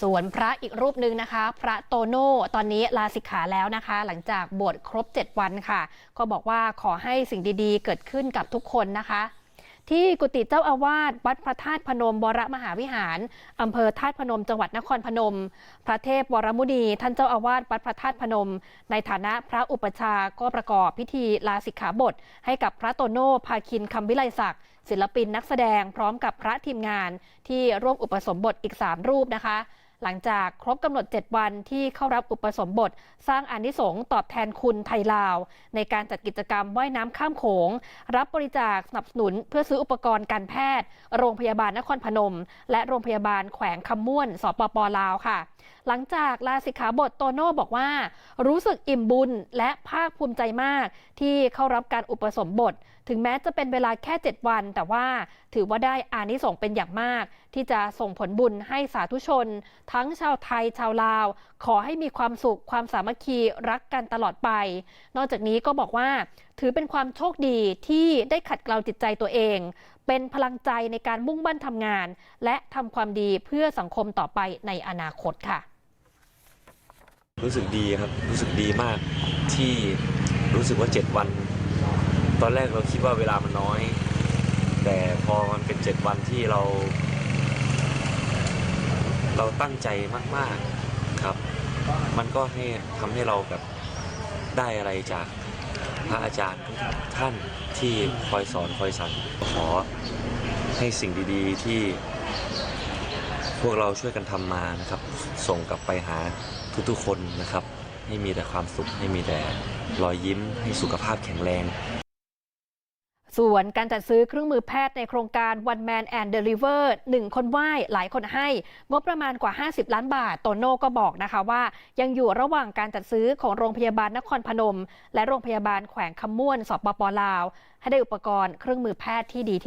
ส่วนพระอีกรูปหนึ่งนะคะ พระโตโน่ตอนนี้ลาสิกขาแล้วนะคะ หลังจากบวชครบ 7 วันค่ะ ก็บอกว่าขอให้สิ่งดีๆ เกิดขึ้นกับทุกคนนะคะ ที่กุฏิเจ้าอาวาสวัดพระธาตุพนมวรมหาวิหารอำเภอธาตุพนมจังหวัดนครพนม พระเทพวรมุนีท่านเจ้าอาวาสวัดพระธาตุพนม ในฐานะพระอุปชาก็ประกอบพิธีลาสิกขาบท ให้กับพระโตโน่ภาคินคำวิไลศักดิ์ศิลปินนักแสดงพร้อมกับพระทีมงานที่ร่วมอุปสมบทอีก 3 รูปนะคะ หลังจากครบกำหนด 7 วันที่เข้ารับอุปสมบท สร้างอานิสงส์ตอบแทนคุณไทยลาว ในการจัดกิจกรรมว่ายน้ำข้ามโขง รับบริจาคสนับสนุน เพื่อซื้ออุปกรณ์การแพทย์ โรงพยาบาลนครพนม และโรงพยาบาลแขวงคำม่วนสปปลาวค่ะ หลังจากลาสิกขาบทโตโน่บอกว่า รู้สึกอิ่มบุญและภาคภูมิใจมาก ที่เข้ารับการอุปสมบท ถึงแม้จะเป็นเวลาแค่ 7 วัน แต่ว่าถือว่าได้อานิสงส์เป็นอย่างมาก ที่จะส่งผลบุญให้สาธุชน ทั้งชาวไทยชาวลาว ขอให้มีความสุขความสามัคคีรักกันตลอดไป นอกจากนี้ก็บอกว่า ถือเป็นความโชคดีที่ได้ขัดเกลาจิตใจตัวเอง เป็นพลังใจในการมุ่งมั่นทำงาน และทำความดีเพื่อสังคมต่อไปในอนาคตค่ะ รู้สึกดีครับรู้สึกดีมากที่รู้สึกว่า 7 วัน ตอนแรกเราคิดว่าเวลามันน้อย แต่พอมันเป็น 7 วันที่เรา เราตั้งใจมาก ๆครับ มันก็ให้ทำให้เราแบบได้อะไรจากพระอาจารย์ทุกท่านที่คอยสอนคอยสั่งขอให้สิ่งดีๆที่พวกเราช่วยกันทำมานะครับ ส่งกลับไปหาทุกๆคนนะครับ ให้มีแต่ความสุข ให้มีแต่รอยยิ้ม ให้สุขภาพแข็งแรงส่วนการจัดซื้อเครื่องมือแพทย์ในโครงการ One Man and Deliver 1 คนไหว้หลายคนให้ งบประมาณกว่า 50 ล้านบาท โตโน่ก็บอกนะคะว่า ยังอยู่ระหว่างการจัดซื้อของโรงพยาบาลนครพนม และโรงพยาบาลแขวงคำม่วนสปปลาว ให้ได้อุปกรณ์เครื่องมือแพทย์ที่ดีที่